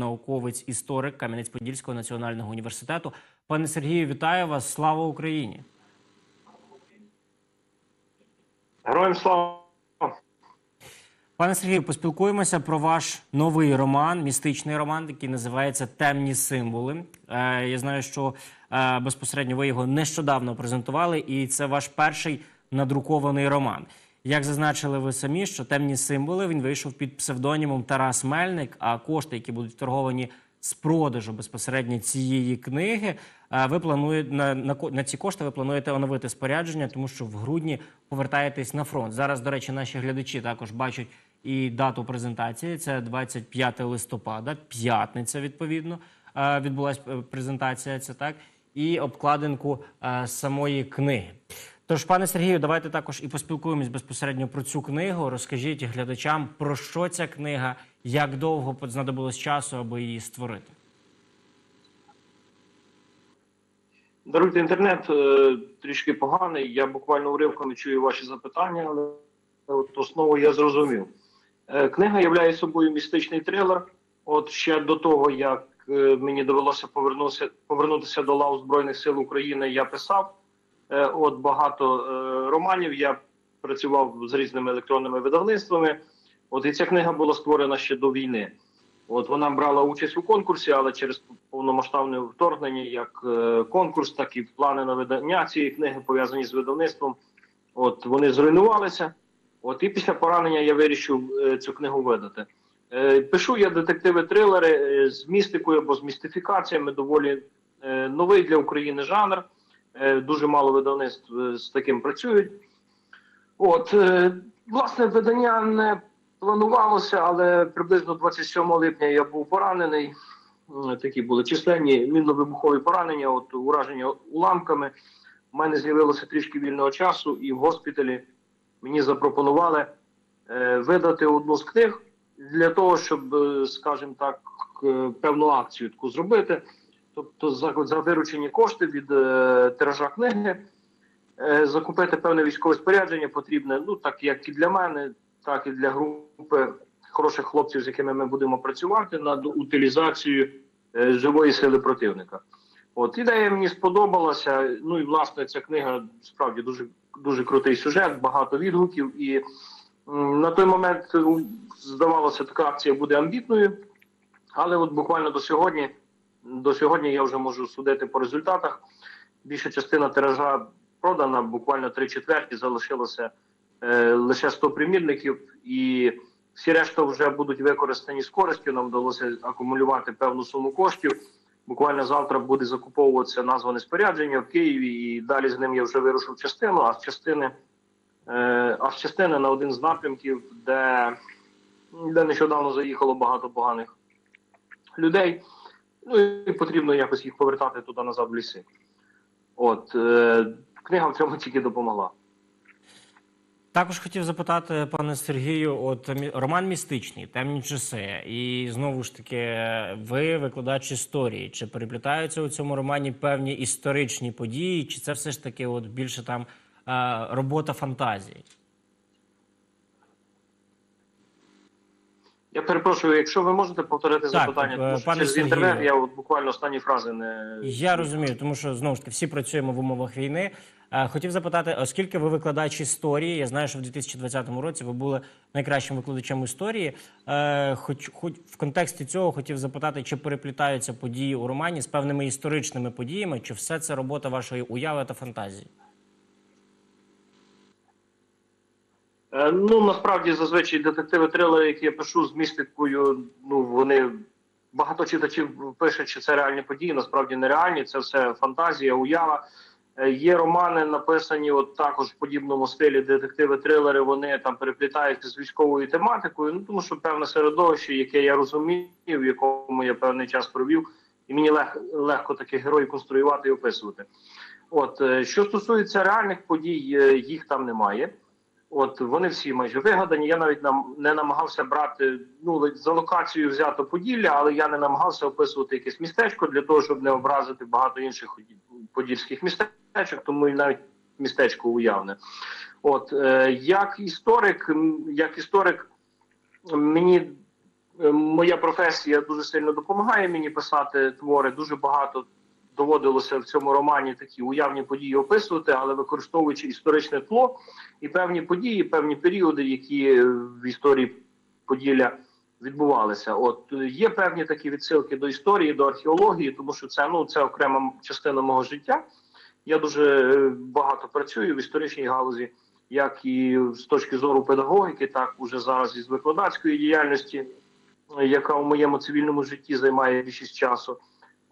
науковець, історик Кам'янець-Подільського національного університету. Пане Сергію, вітаю вас! Слава Україні! Героям слава! Пане Сергію, поспілкуємося про ваш новий роман, містичний роман, який називається Темні символи. Е, я знаю, що е, безпосередньо ви його нещодавно презентували, і це ваш перший надрукований роман. Як зазначили ви самі, що темні символи він вийшов під псевдонімом Тарас Мельник, а кошти, які будуть торговані з продажу безпосередньо цієї книги, е, ви плануєте на, на, на ці кошти ви плануєте оновити спорядження, тому що в грудні повертаєтесь на фронт. Зараз, до речі, наші глядачі також бачать і дату презентації. Це 25 листопада, п'ятниця. Відповідно е, відбулася е, презентація. Це так, і обкладинку самої книги. Тож, пане Сергію, давайте також і поспілкуємось безпосередньо про цю книгу. Розкажіть глядачам, про що ця книга, як довго знадобилось часу, аби її створити. Даруйте інтернет е, трішки поганий. Я буквально уривками чую ваші запитання, але от основу я зрозумів. Е, Книга являє собою містичний трилер. От ще до того, як е, мені довелося повернутися, повернутися до лав Збройних сил України, я писав от багато е, романів. Я працював з різними електронними видавництвами. От і ця книга була створена ще до війни. От вона брала участь у конкурсі, але через повномасштабне вторгнення, як е, конкурс, так і плани на видання цієї книги пов'язані з видавництвом. От вони зруйнувалися. От і після поранення я вирішив е, цю книгу видати. Е, пишу я детективи трилери е, з містикою або з містифікаціями. Доволі е, новий для України жанр. Е, дуже мало видавництв е, з таким працюють. От, е, власне, видання не планувалося, але приблизно 27 липня я був поранений. Такі були численні мінно-вибухові поранення, от ураження уламками. У мене з'явилося трішки вільного часу, і в госпіталі мені запропонували видати одну з книг для того, щоб, скажімо так, певну акцію таку зробити. Тобто за, за виручені кошти від е, тиража книги е, закупити певне військове спорядження потрібне, ну так як і для мене, так і для групи хороших хлопців, з якими ми будемо працювати над утилізацією е, живої сили противника. От ідея мені сподобалася. Ну і власне ця книга справді дуже дуже крутий сюжет, багато відгуків. І м, на той момент здавалося, така акція буде амбітною. Але от буквально до сьогодні, до сьогодні я вже можу судити по результатах. Більша частина тиража продана, буквально три четверті залишилося е, лише 100 примірників, і всі решта вже будуть використані з користю. Нам вдалося акумулювати певну суму коштів. Буквально завтра буде закуповуватися назване спорядження в Києві, і далі з ним я вже вирушив частину, а з частини, е, а з частини на один з напрямків, де, де нещодавно заїхало багато поганих людей. Ну і потрібно якось їх повертати туди назад в ліси. От е, книга в цьому тільки допомогла. Також хотів запитати пане Сергію, от роман містичний, темні часи, і знову ж таки, ви викладач історії. Чи переплітаються у цьому романі певні історичні події, чи це все ж таки от більше там е, робота фантазії? Я перепрошую, якщо ви можете повторити Так, запитання, е, тому що пане через Сергію. інтернет я от буквально останні фрази не Я розумію, тому що знову ж таки всі працюємо в умовах війни. Е, Хотів запитати, оскільки ви викладач історії, я знаю, що в 2020 році ви були найкращим викладачем історії. Е, Хоч, хоч в контексті цього хотів запитати, чи переплітаються події у романі з певними історичними подіями, чи все це робота вашої уяви та фантазії? Е, Ну насправді зазвичай детективи трилери, які я пишу з містикою, ну вони багато читачів пишуть, що це реальні події. Насправді нереальні. Це все фантазія, уява. Е, Є романи, написані от також в подібному стилі детективи трилери. Вони там переплітаються з військовою тематикою. Ну тому що певне середовище, яке я розумів, в якому я певний час провів, і мені лег, легко таких героїв конструювати і описувати. От е, що стосується реальних подій, е, їх там немає. От вони всі майже вигадані. Я навіть нам не намагався брати ну за локацією взято Поділля, але я не намагався описувати якесь містечко для того, щоб не образити багато інших подільських містечок, тому і навіть містечко уявне. От е, як історик, як історик, мені е, моя професія дуже сильно допомагає мені писати твори. Дуже багато доводилося в цьому романі такі уявні події описувати, але використовуючи історичне тло і певні події, певні періоди, які в історії Поділля відбувалися. От є певні такі відсилки до історії, до археології, тому що це ну це окрема частина мого життя. Я дуже е, багато працюю в історичній галузі, як і з точки зору педагогіки, так уже зараз із викладацької діяльності, е, яка у моєму цивільному житті займає більшість часу.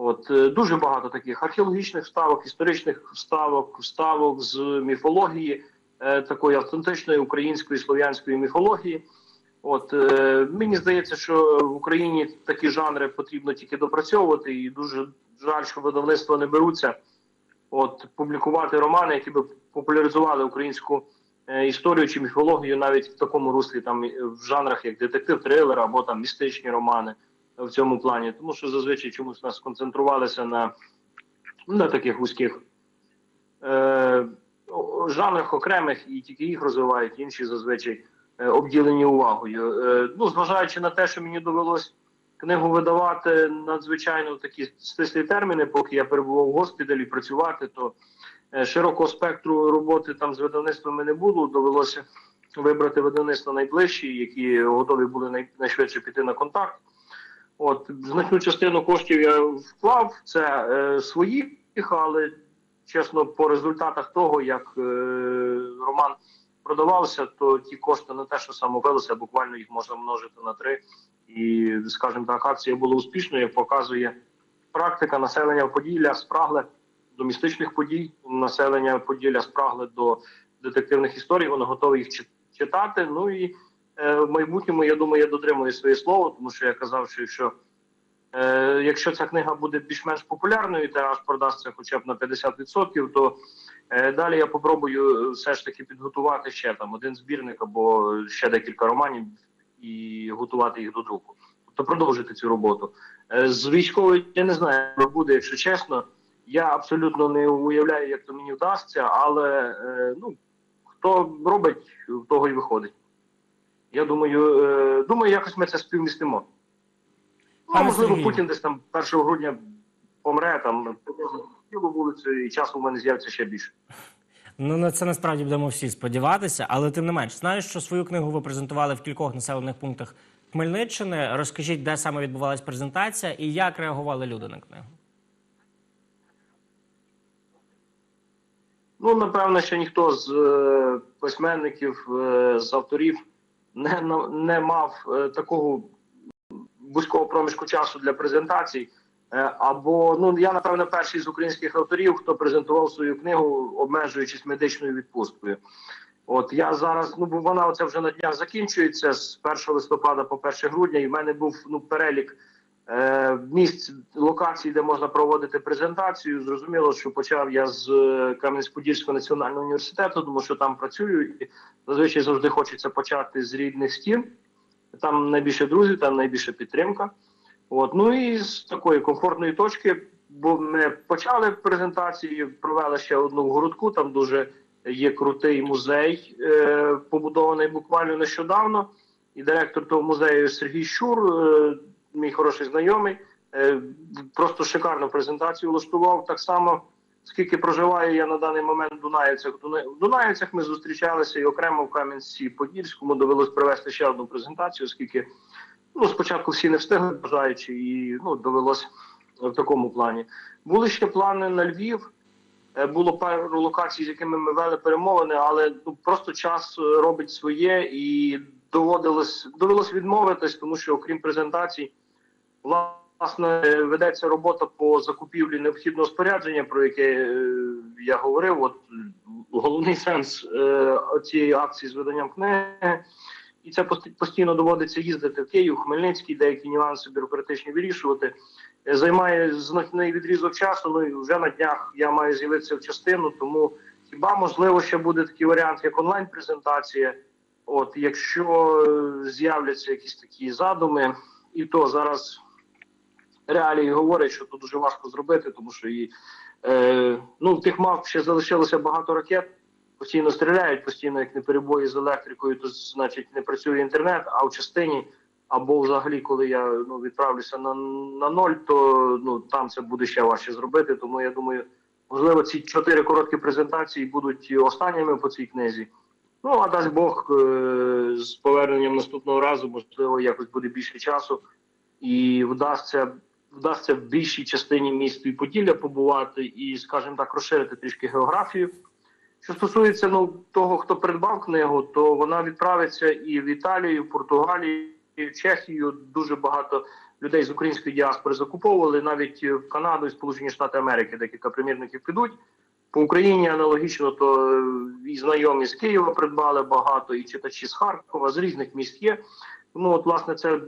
От е, дуже багато таких археологічних вставок, історичних вставок, вставок з міфології, е, такої автентичної української слов'янської міфології. От е, мені здається, що в Україні такі жанри потрібно тільки допрацьовувати, і дуже жаль, що видавництва не беруться от публікувати романи, які би популяризували українську е, історію чи міфологію, навіть в такому руслі, там в жанрах як детектив, трилер або там містичні романи в цьому плані, тому що зазвичай чомусь нас сконцентрувалися на, на таких вузьких е, жанрах окремих і тільки їх розвивають, інші зазвичай е, обділені увагою. Е, ну, зважаючи на те, що мені довелось книгу видавати надзвичайно такі стислі терміни, поки я перебував в госпіталі працювати, то е, широкого спектру роботи там з видавництвами не було. Довелося вибрати видавництва найближчі, які готові були найшвидше піти на контакт. От значну частину коштів я вклав це е, своїх, але чесно, по результатах того, як е, роман продавався, то ті кошти на те, що самовелося, буквально їх можна множити на три. І, скажімо так, акція була успішною, показує практика населення Поділля спрагле до містичних подій. Населення Поділля спрагле до детективних історій. Вони готові їх чи- читати. Ну і в майбутньому, я думаю, я дотримую своє слово, тому що я казав, що якщо, е, якщо ця книга буде більш-менш популярною, і тираж продасться хоча б на 50%, то е, далі я попробую все ж таки підготувати ще там один збірник або ще декілька романів і готувати їх до друку. Тобто продовжити цю роботу. Е, З військовою я не знаю, як буде, якщо чесно. Я абсолютно не уявляю, як то мені вдасться, але е, ну, хто робить, в того і виходить. Я думаю, е, думаю, якось ми це співмістимо. Ну, можливо, Сергію. Путін десь там 1 грудня помре, там цілу вулицю, і часу в мене з'явиться ще більше. Ну на це насправді будемо всі сподіватися, але тим не менш, знаєш, що свою книгу ви презентували в кількох населених пунктах Хмельниччини. Розкажіть, де саме відбувалась презентація і як реагували люди на книгу. Ну, напевно, ще ніхто з е, письменників, е, з авторів не, не мав е, такого вузького проміжку часу для презентацій. Е, або ну я напевно перший з українських авторів, хто презентував свою книгу, обмежуючись медичною відпусткою. От я зараз, ну бо вона оце вже на днях закінчується з 1 листопада по 1 грудня, і в мене був ну перелік місць локацій, де можна проводити презентацію. Зрозуміло, що почав я з е, Кам'янець-Подільського національного університету, тому що там працюю, і зазвичай завжди хочеться почати з рідних стін. Там найбільше друзів, там найбільше підтримка. От ну і з такої комфортної точки, бо ми почали презентації, провели ще одну в городку. Там дуже є крутий музей, е, побудований буквально нещодавно. І директор того музею Сергій Щур, е, мій хороший знайомий, е, просто шикарну презентацію влаштував. Так само, скільки проживаю я на даний момент в Дунаївцях. В Дуна- Дунаївцях ми зустрічалися і окремо в Кам'янці-Подільському довелось провести ще одну презентацію, оскільки ну, спочатку всі не встигли бажаючи, і ну, довелось в такому плані. Були ще плани на Львів. Е, Було пару локацій, з якими ми вели перемовини, але ну просто час е, робить своє і доводилось довелось відмовитись, тому що окрім презентацій, власне ведеться робота по закупівлі необхідного спорядження, про яке е, я говорив. От головний сенс е, цієї акції з виданням книги. І це пост- постійно доводиться їздити в Київ, Хмельницький, деякі нюанси бюрократичні вирішувати. Е, Займає значний відрізок часу. Ну і вже на днях я маю з'явитися в частину. Тому хіба можливо ще буде такий варіант, як онлайн-презентація. От якщо е, з'являться якісь такі задуми, і то зараз реалії говорять, що це дуже важко зробити, тому що і е, ну в тих мав ще залишилося багато ракет. Постійно стріляють, постійно як не перебої з електрикою, то значить не працює інтернет. А в частині або взагалі, коли я ну, відправлюся на, на ноль, то ну, там це буде ще важче зробити. Тому я думаю, можливо, ці чотири короткі презентації будуть останніми по цій книзі. Ну, а дасть Бог е, з поверненням наступного разу, можливо, якось буде більше часу, і вдасться, вдасться в більшій частині міст і Поділля побувати і, скажімо так, розширити трішки географію. Що стосується ну, того, хто придбав книгу, то вона відправиться і в Італію, і в Португалію, і в Чехію. Дуже багато людей з української діаспори закуповували, навіть в Канаду і Сполучені Штати Америки декілька примірників підуть. По Україні аналогічно, то е, і знайомі з Києва придбали багато, і читачі з Харкова, з різних міст є. Ну, от, власне, це,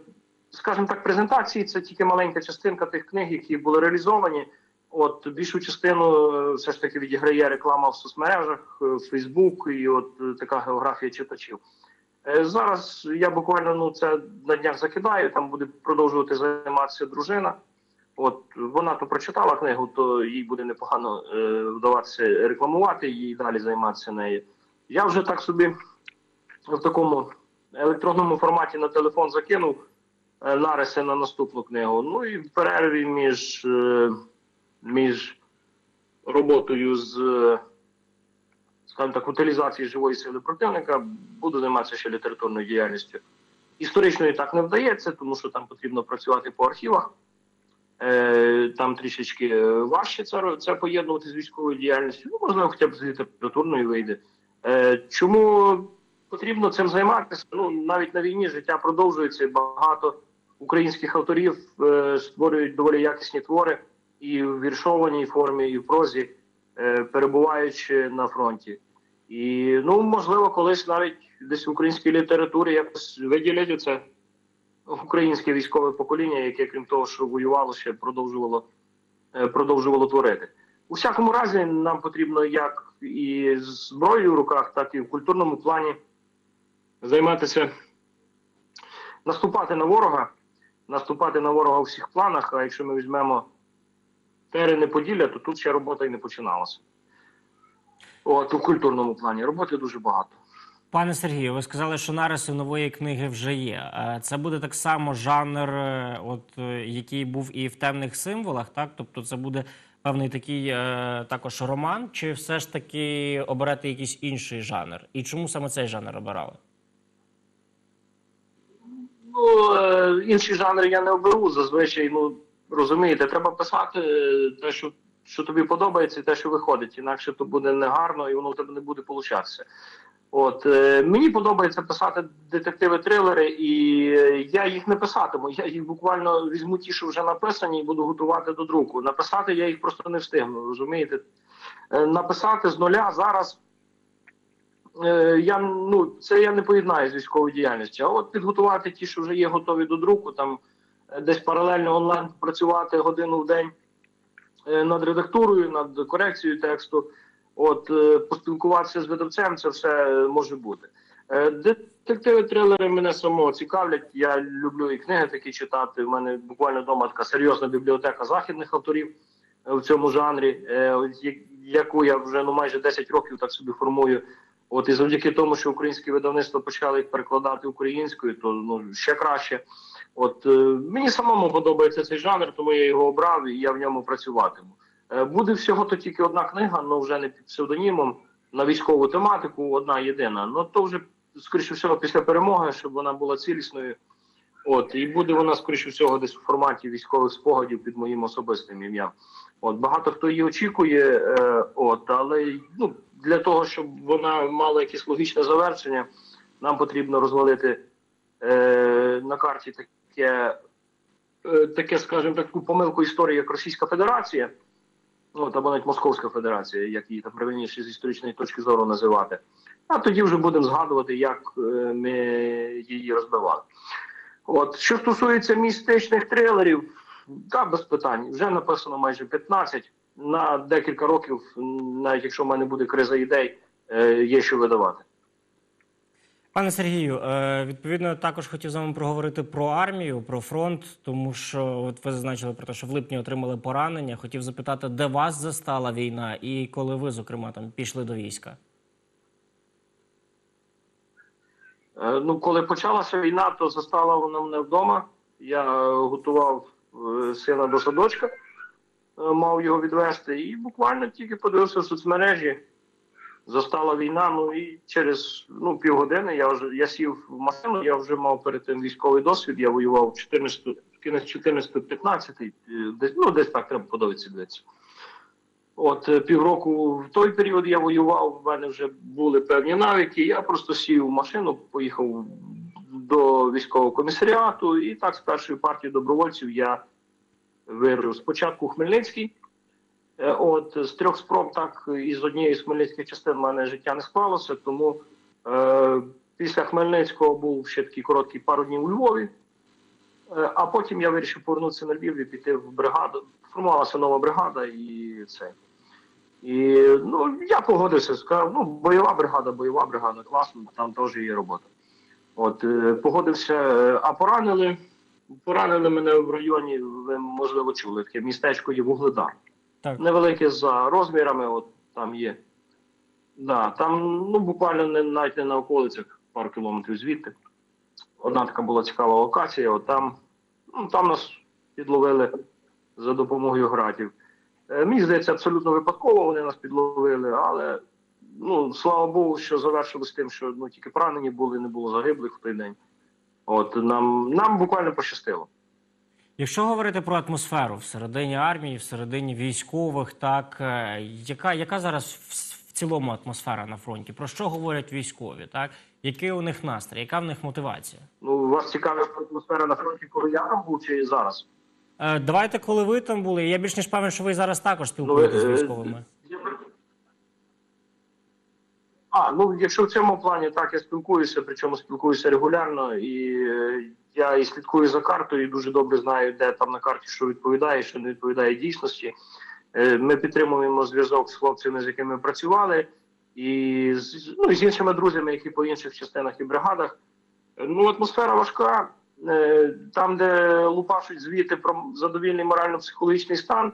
скажімо так, презентації це тільки маленька частинка тих книг, які були реалізовані. От більшу частину е, все ж таки відіграє реклама в соцмережах, е, Фейсбук і от така географія читачів. Зараз я буквально ну це на днях закидаю. Там буде продовжувати займатися дружина. От вона то прочитала книгу, то їй буде непогано е, вдаватися рекламувати і далі займатися нею. Я вже так собі в такому електронному форматі на телефон закинув е, нариси на наступну книгу. Ну і в перерві між, е, між роботою з, е, скажімо так, утилізації живої сили противника буду займатися ще літературною діяльністю. Історичною так не вдається, тому що там потрібно працювати по архівах. Е, Там трішечки е, важче це, це поєднувати з військовою діяльністю. Ну, можливо, хоча б з літературною вийде. Е, Чому потрібно цим займатися? Ну, навіть на війні життя продовжується. Багато українських авторів створюють доволі якісні твори і в віршованій формі, і в прозі, перебуваючи на фронті. І ну, можливо, колись навіть десь в українській літературі якось виділять це українське військове покоління, яке, крім того, що воювало, ще продовжувало, е, продовжувало творити. У всякому разі, нам потрібно як і зброєю в руках, так і в культурному плані займатися, наступати на ворога, наступати на ворога у всіх планах. А якщо ми візьмемо терени Поділля, то тут ще робота і не починалася. От у культурному плані роботи дуже багато. Пане Сергію, ви сказали, що нариси нової книги вже є. Е, Це буде так само жанр, е, от е, який був і в темних символах, так? Тобто, це буде певний такий також роман, чи все ж таки оберете якийсь інший жанр? І чому саме цей жанр обирали? Ну, е, інші жанри я не оберу. Зазвичай, ну розумієте, треба писати те, що, що тобі подобається, і те, що виходить. Інакше то буде негарно і воно в тебе не буде получатися. От е, мені подобається писати детективи-трилери, і е, я їх не писатиму. Я їх буквально візьму ті, що вже написані, і буду готувати до друку. Написати я їх просто не встигну. Розумієте? Е, написати з нуля зараз. Е, я ну це я не поєднаю з військовою діяльністю. А от підготувати ті, що вже є готові до друку, там е, десь паралельно онлайн працювати годину в день над редактурою, над корекцією тексту. От е, поспілкуватися з видавцем, це все може бути. Е, Детективи трилери мене самого цікавлять. Я люблю і книги такі читати. У мене буквально вдома така серйозна бібліотека західних авторів е, в цьому жанрі, яку я вже ну майже 10 років так собі формую. От і завдяки тому, що українські видавництва почали їх перекладати українською, то ну ще краще. От мені самому подобається цей жанр, тому я його обрав і я в ньому працюватиму. Е, Буде всього то тільки одна книга, але вже не під псевдонімом на військову тематику, одна єдина. Ну то вже скоріше всього після перемоги, щоб вона була цілісною. От і буде вона скоріше всього десь у форматі військових спогадів під моїм особистим ім'ям. От багато хто її очікує, е, от але ну для того, щоб вона мала якесь логічне завершення, нам потрібно розвалити е, на карті таке, е, таке, скажімо, таку помилку історії, як Російська Федерація, ну або навіть Московська Федерація, як її там правильніше з історичної точки зору називати. А тоді вже будемо згадувати, як е, ми її розбивали. От що стосується містичних трилерів, так, без питань. Вже написано майже 15. На декілька років, навіть якщо в мене буде криза ідей, е, є що видавати. Пане Сергію, е, відповідно, також хотів з вами проговорити про армію, про фронт, тому що от ви зазначили про те, що в липні отримали поранення. Хотів запитати, де вас застала війна, і коли ви, зокрема, там пішли до війська. Е, Ну, коли почалася війна, то застала вона мене вдома. Я готував е, сина до садочка, мав його відвести, і буквально тільки подивився в соцмережі. Застала війна. Ну і через ну, півгодини я вже я сів в машину, я вже мав перед тим військовий досвід. Я воював 14, кінець 14-15, десь, ну десь так треба подивитися. дивитися. От е, півроку в той період я воював, в мене вже були певні навики. Я просто сів в машину, поїхав до військового комісаріату, і так з першої партії добровольців я вирушив. Спочатку Хмельницький. Е, От з трьох спроб, так із однієї з хмельницьких частин в мене життя не склалося. Тому е, після Хмельницького був ще такий короткий пару днів у Львові. Е, а потім я вирішив повернутися на Львів і піти в бригаду. Формувалася нова бригада і це. І ну, я погодився, сказав, ну, бойова бригада, бойова бригада, класно, там теж є робота. От, е, погодився, е, а поранили. Поранили мене в районі, ви можливо чули, таке містечко є Вугледар. Так. Невелике за розмірами, от там є. Да, там ну, буквально не, навіть не на околицях, пару кілометрів звідти. Одна така була цікава локація, от там, ну, там нас підловили за допомогою гратів. Е, Мені здається, абсолютно випадково вони нас підловили, але ну, слава Богу, що завершилось тим, що ну, тільки поранені були, не було загиблих в той день. От нам, нам буквально пощастило. Якщо говорити про атмосферу всередині армії, всередині військових, так е, яка, яка зараз в, в цілому атмосфера на фронті? Про що говорять військові? Так який у них настрій, яка в них мотивація? Ну, вас цікавить атмосфера на фронті, коли я там був чи зараз? Е, давайте, коли ви там були. Я більш ніж певен, що ви зараз також спілкуєтеся з е, військовими. А, ну якщо в цьому плані так я спілкуюся, причому спілкуюся регулярно, і е, я і слідкую за картою, і дуже добре знаю, де там на карті що відповідає, що не відповідає дійсності. Е, Ми підтримуємо зв'язок з хлопцями, з якими працювали, і з, ну, і з іншими друзями, які по інших частинах і бригадах. Е, Ну, атмосфера важка. Там, де лупашуть звіти про задовільний морально-психологічний стан,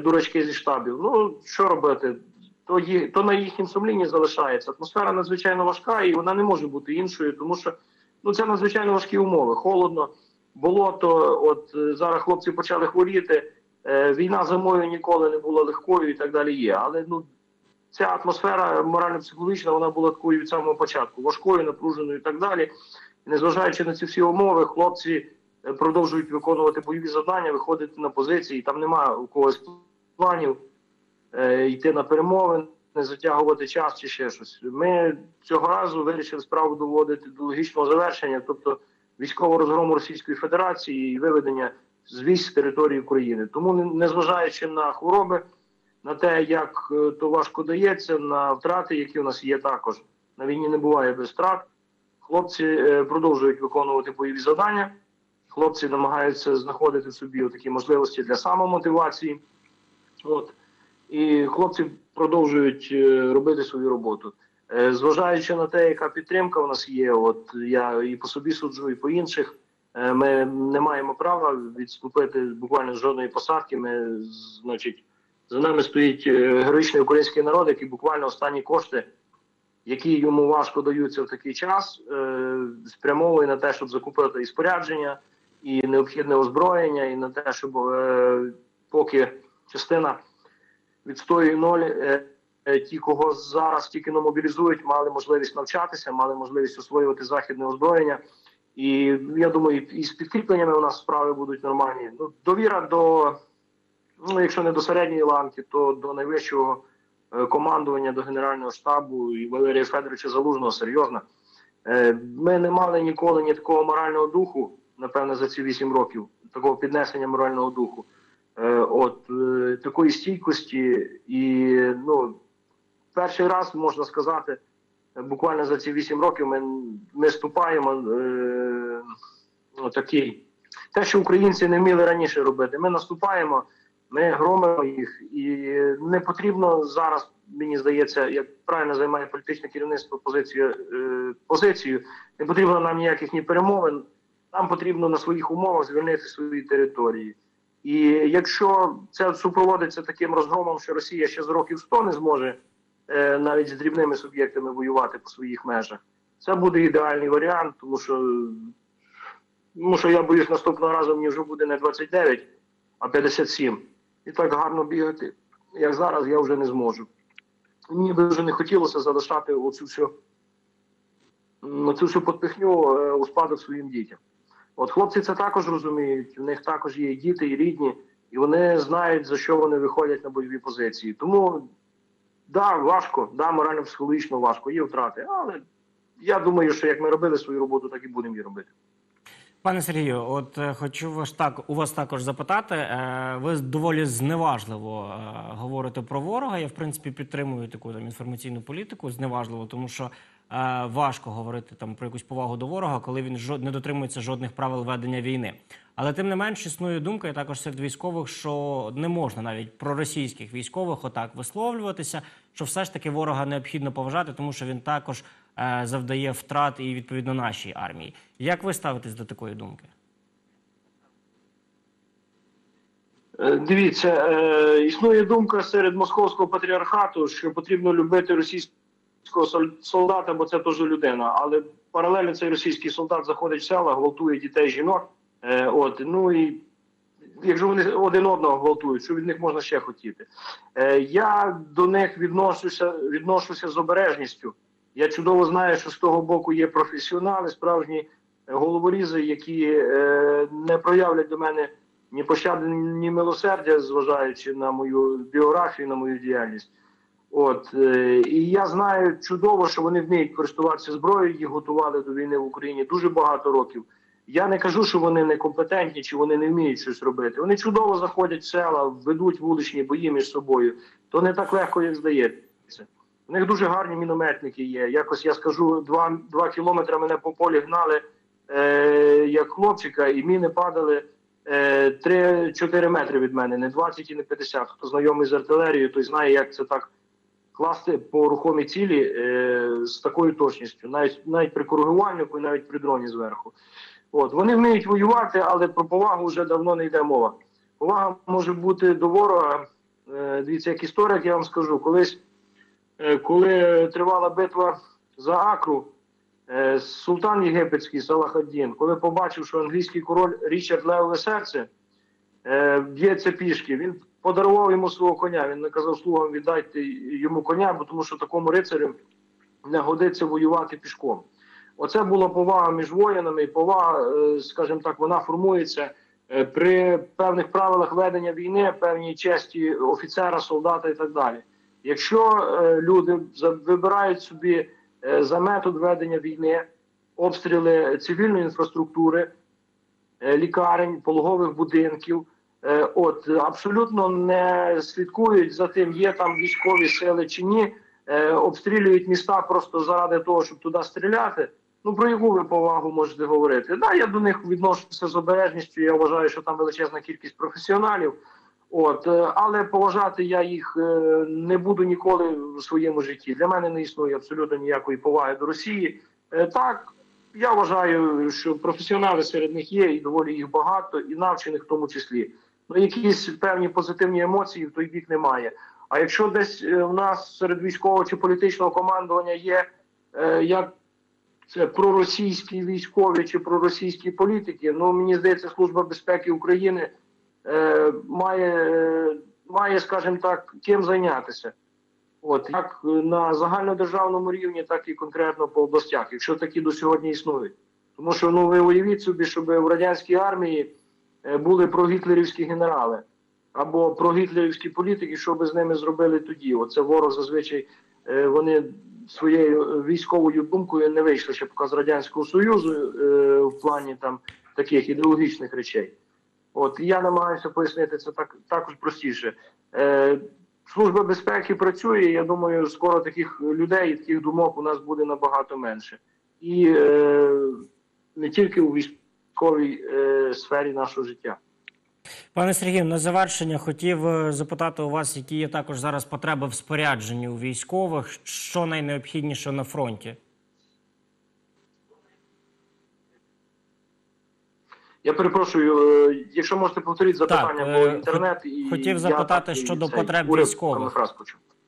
дурачки зі штабів. Ну що робити? То, ї- то на їхнім сумлінні залишається. Атмосфера надзвичайно важка, і вона не може бути іншою, тому що ну це надзвичайно важкі умови. Холодно, болото. От е, зараз хлопці почали хворіти. Е, Війна зимою ніколи не була легкою і так далі. Є, але ну ця атмосфера морально-психологічна вона була такою від самого початку, важкою, напруженою і так далі. І незважаючи на ці всі умови, хлопці е, продовжують виконувати бойові завдання, виходити на позиції. Там немає у когось планів е, йти на перемовини, затягувати час чи ще щось. Ми цього разу вирішили справу доводити до логічного завершення, тобто військового розгрому Російської Федерації і виведення з військ території України. Тому, не- незважаючи на хвороби, на те, як е, то важко дається, на втрати, які у нас є також. На війні не буває без втрат. Хлопці е, продовжують виконувати бойові завдання. Хлопці намагаються знаходити собі такі можливості для самомотивації. От. І хлопці продовжують е, робити свою роботу. Е, Зважаючи на те, яка підтримка у нас є, от я і по собі суджу, і по інших, е, ми не маємо права відступити буквально з жодної посадки. Ми, значить, за нами стоїть героїчний український народ, який буквально останні кошти, які йому важко даються в такий час, спрямовує на те, щоб закупити і спорядження, і необхідне озброєння, і на те, щоб поки частина відстоює е, е, Ті, кого зараз тільки не мобілізують, мали можливість навчатися, мали можливість освоювати західне озброєння. І я думаю, і з підкріпленнями у нас справи будуть нормальні. Ну, довіра до, ну якщо не до середньої ланки, то до найвищого е, командування, до Генерального штабу і Валерія Федоровича Залужного серйозно. Е, Ми не мали ніколи ні такого морального духу, напевно, за ці вісім років, такого піднесення морального духу. Е, От е, такої стійкості, і ну перший раз можна сказати, буквально за ці вісім років ми, ми ступаємо е, ну, такий. Те, що українці не вміли раніше робити, ми наступаємо, ми громимо їх, і не потрібно зараз, мені здається, як правильно займає політичне керівництво позицію, е, позицію, не потрібно нам ніяких ні перемовин. Нам потрібно на своїх умовах звільнити свої території. І якщо це супроводиться таким розгромом, що Росія ще з років 100 не зможе е, навіть з дрібними суб'єктами воювати по своїх межах, Це буде ідеальний варіант, тому що, тому що я боюсь, наступного разу мені вже буде не 29, а 57. І так гарно бігати, як зараз, я вже не зможу. Мені вже не хотілося залишати оцю всю, оцю всю подпихню е, у спадок своїм дітям. От хлопці це також розуміють, у них також є діти, і рідні, і вони знають, за що вони виходять на бойові позиції. Тому, да, важко, да, морально-психологічно важко, є втрати. Але я думаю, що як ми робили свою роботу, так і будемо її робити. Пане Сергію, от е, хочу вас так у вас також запитати. Е, ви доволі зневажливо е, говорите про ворога. Я в принципі підтримую таку там інформаційну політику зневажливо, тому що важко говорити там про якусь повагу до ворога, коли він не дотримується жодних правил ведення війни. Але тим не менш існує думка, і також серед військових, що не можна навіть про російських військових отак висловлюватися, що все ж таки ворога необхідно поважати, тому що він також е, завдає втрат і відповідно нашій армії. Як ви ставитесь до такої думки? Е, Дивіться, е, існує думка серед московського патріархату, що потрібно любити російського соль- солдата, бо це теж людина. Але паралельно цей російський солдат заходить в села, гвалтує дітей, жінок. Е, от, ну і якщо вони один одного гвалтують, що від них можна ще хотіти? Е, я до них відношуся, відношуся з обережністю. Я чудово знаю, що з того боку є професіонали, справжні головорізи, які е, не проявлять до мене ні пощади, ні милосердя, зважаючи на мою біографію, на мою діяльність. От е, і я знаю чудово, що вони вміють користуватися зброєю, їх готували до війни в Україні дуже багато років. Я не кажу, що вони некомпетентні чи вони не вміють щось робити. Вони чудово заходять в села, ведуть вуличні бої між собою. То не так легко, як здається. У них дуже гарні мінометники є. Якось я скажу, два, два кілометри мене по полі гнали е, як хлопчика, і міни падали е, 3-4 метри від мене, не 20 і не 50. Хто знайомий з артилерією, той знає, як це так класти по рухомій цілі е, з такою точністю, навіть навіть при коригувальнику, навіть при дроні зверху. От вони вміють воювати, але про повагу вже давно не йде мова. Повага може бути до ворога. Е, дивіться, як історик, я вам скажу, колись, е, коли тривала битва за Акру, е, султан єгипетський Салахаддін, коли побачив, що англійський король Річард Левове серце е, б'ється пішки, він подарував йому свого коня. Він наказав слугам віддайте йому коня, бо тому що такому рицарю не годиться воювати пішком. Оце була повага між воїнами, повага, е, скажімо так, вона формується е, при певних правилах ведення війни, певній честі офіцера, солдата і так далі. Якщо е, люди вибирають собі за метод ведення війни обстріли цивільної інфраструктури, лікарень, пологових будинків, от абсолютно не слідкують за тим, є там військові сили чи ні, е, обстрілюють міста просто заради того, щоб туди стріляти. Ну про яку ви повагу можете говорити? Да, я до них відношуся з обережністю. Я вважаю, що там величезна кількість професіоналів. От, е, але поважати я їх е, не буду ніколи в своєму житті. Для мене не існує абсолютно ніякої поваги до Росії. Е, Так, я вважаю, що професіонали серед них є, і доволі їх багато, і навчених в тому числі. Ну, якісь певні позитивні емоції в той бік немає. А якщо десь е, в нас серед військового чи політичного командування є е, як це проросійські військові чи проросійські політики, ну мені здається, Служба безпеки України е, має, е, має, скажімо так, ким зайнятися. От як на загальнодержавному рівні, так і конкретно по областях, якщо такі до сьогодні існують. Тому що ну ви уявіть собі, щоб в радянській армії були прогітлерівські генерали або прогітлерівські політики, що би з ними зробили тоді. Оце ворог зазвичай е, вони своєю військовою думкою не вийшли ще поки з радянського союзу е, в плані там таких ідеологічних речей. От я намагаюся пояснити це так також простіше. Е, Служба безпеки працює. Я думаю, скоро таких людей, і таких думок у нас буде набагато менше. І е, не тільки у військовій е, сфері нашого життя. Пане Сергію, на завершення хотів е, запитати у вас, які є також зараз потреби в спорядженні у військових, що найнеобхідніше на фронті? Я перепрошую, е, якщо можете повторити запитання, Так, е, інтернет і хотів запитати і щодо цей, потреб уривками військових.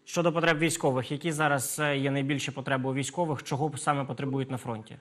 Щодо потреб військових, які зараз є найбільші потреби у військових, чого саме потребують на фронті?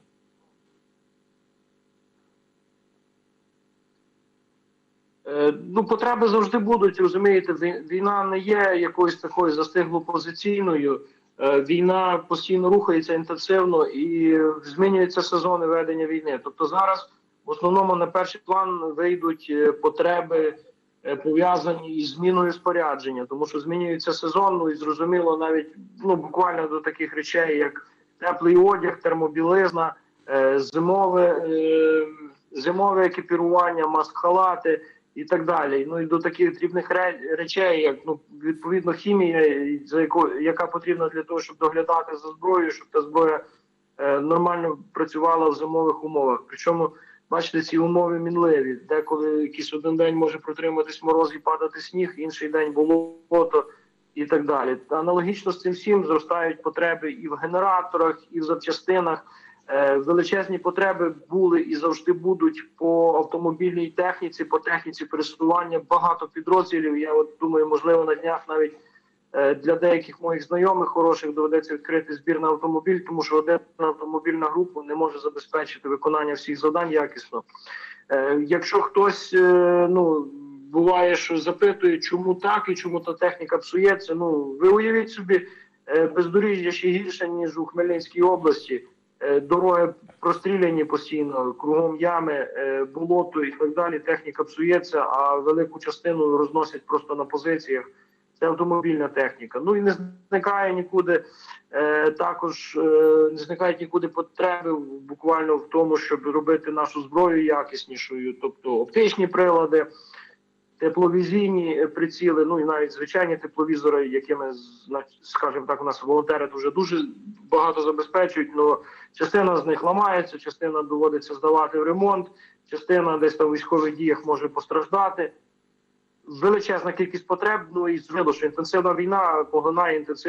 Ну, потреби завжди будуть, розумієте, війна не є якоюсь такою застигло-позиційною. Е, Війна постійно рухається інтенсивно і змінюються сезони ведення війни. Тобто зараз в основному на перший план вийдуть е, потреби е, пов'язані із зміною спорядження, тому що змінюється сезон, ну і зрозуміло навіть ну буквально до таких речей, як теплий одяг, термобілизна, е, зимове, е, зимове екіпірування, маск-халати і так далі. Ну і до таких дрібних речей, як ну відповідно хімія, за яко, яка потрібна для того, щоб доглядати за зброєю, щоб та зброя е, нормально працювала в зимових умовах. Причому, бачите, ці умови мінливі. Деколи якийсь один день може протриматись мороз і падати сніг, інший день болото і так далі. Аналогічно з цим всім зростають потреби і в генераторах, і в запчастинах. Е, Величезні потреби були і завжди будуть по автомобільній техніці, по техніці пересування. Багато підрозділів. Я от думаю, можливо, на днях навіть е, для деяких моїх знайомих хороших доведеться відкрити збір на автомобіль, тому що одна автомобільна група не може забезпечити виконання всіх завдань якісно. Е, Якщо хтось ну буває, що запитує, чому так і чому та техніка псується. Ну ви уявіть собі, бездоріжжя ще гірше ніж у Хмельницькій області. Е, Дороги простріляні постійно, кругом ями, е, болото і так далі. Техніка псується, а велику частину розносять просто на позиціях. Це автомобільна техніка. Ну і не зникає нікуди е, також не зникають нікуди потреби буквально в тому, щоб робити нашу зброю якіснішою, тобто оптичні прилади, тепловізійні е, приціли, ну і навіть звичайні тепловізори, якими скажімо так, у нас волонтери дуже дуже багато забезпечують. але частина з них ламається, частина доводиться здавати в ремонт, частина десь там в військових діях може постраждати. Величезна кількість потреб. Ну і зрозуміло, що інтенсивна війна поглинає інтенсивну